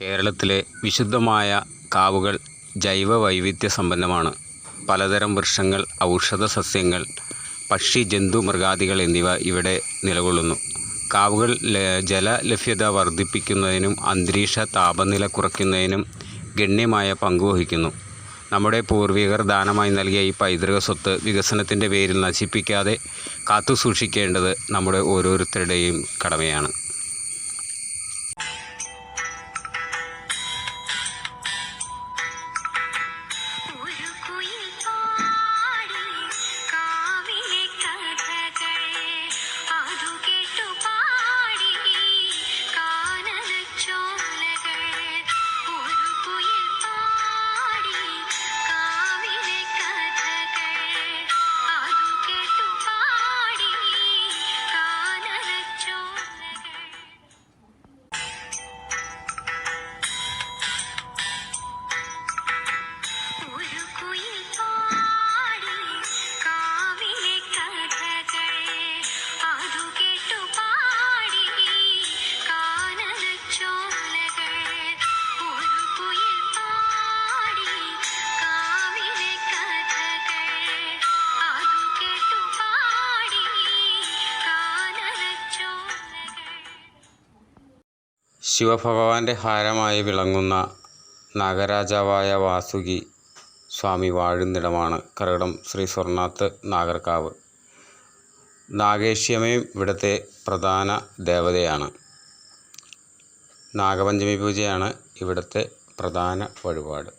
കേരളത്തിലെ വിശുദ്ധമായ കാവുകൾ ജൈവ വൈവിധ്യ സമ്പന്നമാണ് പലതരം വൃക്ഷങ്ങൾ ഔഷധ സസ്യങ്ങൾ പക്ഷി ജന്തു മൃഗാദികൾ എന്നിവ ഇവിടെ നിലകൊള്ളുന്നു. കാവുകൾ ജല ജലലഭ്യത വർദ്ധിപ്പിക്കുന്നതിനും അന്തരീക്ഷ താപനില കുറയ്ക്കുന്നതിനും ഗണ്യമായ പങ്ക് വഹിക്കുന്നു. നമ്മുടെ പൂർവികർ ദാനമായി നൽകിയ ഈ പൈതൃക സ്വത്ത് വികസനത്തിന്റെ പേരിൽ നശിപ്പിക്കാതെ കാത്തുസൂക്ഷിക്കേണ്ടത് നമ്മുടെ ഓരോരുത്തരുടെയും കടമയാണ്. ശിവഭഗവാന്റെ ഹാരമായി വിളങ്ങുന്ന നാഗരാജാവായ വാസുകി സ്വാമി വാഴുന്നിടമാണ് കരകടം ശ്രീ സ്വർണാത്ത് നാഗർക്കാവ്. നാഗേശ്യമയും ഇവിടുത്തെ പ്രധാന ദേവതയാണ്. നാഗപഞ്ചമി പൂജയാണ് ഇവിടുത്തെ പ്രധാന വഴിപാട്.